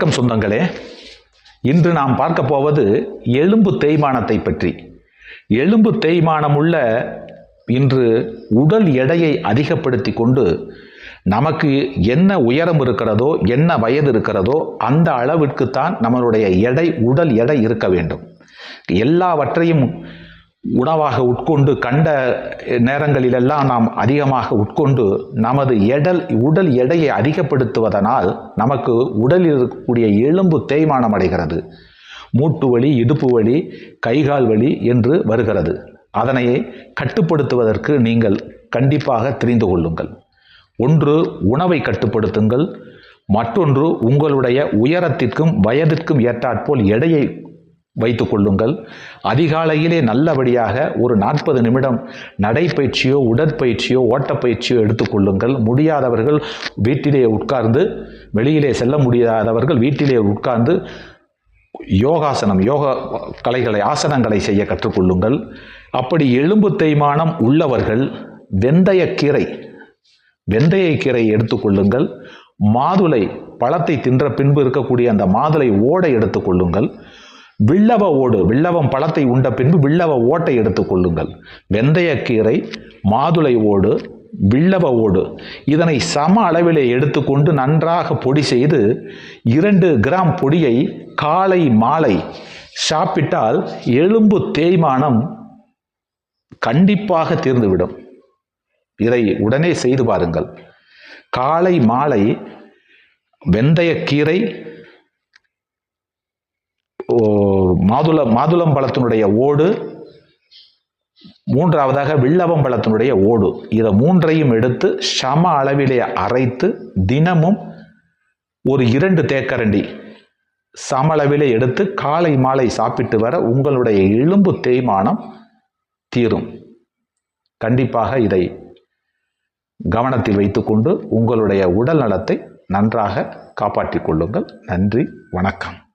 வணக்கம் சொந்தங்களே. இன்று நாம் பார்க்க போவது எலும்பு தேய்மானத்தை பற்றி. எலும்பு தேய்மானம் உள்ள இன்று உடல் எடையை அதிகப்படுத்தி கொண்டு நமக்கு என்ன உயரம் இருக்கிறதோ என்ன வயது இருக்கிறதோ அந்த அளவிற்குத்தான் நம்மளுடைய எடை உடல் எடை இருக்க வேண்டும். எல்லாவற்றையும் உணவாக உட்கொண்டு கண்ட நேரங்களிலெல்லாம் நாம் அதிகமாக உட்கொண்டு நமது எடல் உடல் எடையை அதிகப்படுத்துவதனால் நமக்கு உடலில் இருக்கக்கூடிய எலும்பு தேய்மானம் அடைகிறது. மூட்டு வலி இடுப்பு வலி கைகால் வலி என்று வருகிறது. அதனை கட்டுப்படுத்துவதற்கு நீங்கள் கண்டிப்பாக தெரிந்து கொள்ளுங்கள். ஒன்று உணவை கட்டுப்படுத்துங்கள். மற்றொன்று உங்களுடைய உயரத்திற்கும் வயதிற்கும் ஏற்றாற்போல் எடையை வைத்து கொள்ளுங்கள். அதிகாலையிலே நல்லபடியாக ஒரு நாற்பது நிமிடம் நடைப்பயிற்சியோ உடற்பயிற்சியோ ஓட்டப்பயிற்சியோ எடுத்துக்கொள்ளுங்கள் முடியாதவர்கள் வீட்டிலே உட்கார்ந்து வெளியிலே செல்ல முடியாதவர்கள் வீட்டிலே உட்கார்ந்து யோகாசனம் யோகா கலைகளை ஆசனங்களை செய்ய கற்றுக்கொள்ளுங்கள் அப்படி எலும்பு தேய்மானம் உள்ளவர்கள் வெந்தயக்கீரை வெந்தயக்கீரை எடுத்துக்கொள்ளுங்கள் மாதுளை பழத்தை தின்ற பின்பு இருக்கக்கூடிய அந்த மாதுளை ஓடை எடுத்துக்கொள்ளுங்கள் வில்லவ ஓடு வில்லவம் பழத்தை உண்ட பின்பு வில்லவ ஓட்டை எடுத்துக்கொள்ளுங்கள் வெந்தயக்கீரை மாதுளை ஓடு வில்லவ ஓடு. இதனை சம அளவிலே எடுத்துக்கொண்டு நன்றாக பொடி செய்து இரண்டு கிராம் பொடியை காலை மாலை சாப்பிட்டால் எலும்பு தேய்மானம் கண்டிப்பாக தீர்ந்துவிடும். இதை உடனே செய்து பாருங்கள். காலை மாலை வெந்தயக்கீரை ஓ மாதுள மாதுளம் பழத்தினுடைய ஓடு மூன்றாவதாக வில்லவம் பழத்தினுடைய ஓடு. இதை மூன்றையும் எடுத்து சம அளவிலே அரைத்து தினமும் ஒரு இரண்டு தேக்கரண்டி சம அளவிலே எடுத்து காலை மாலை சாப்பிட்டு வர உங்களுடைய எலும்பு தேய்மானம் தீரும். கண்டிப்பாக இதை கவனத்தில் வைத்துக்கொண்டு உங்களுடைய உடல் நலத்தை நன்றாக காப்பாற்றிக் கொள்ளுங்கள். நன்றி வணக்கம்.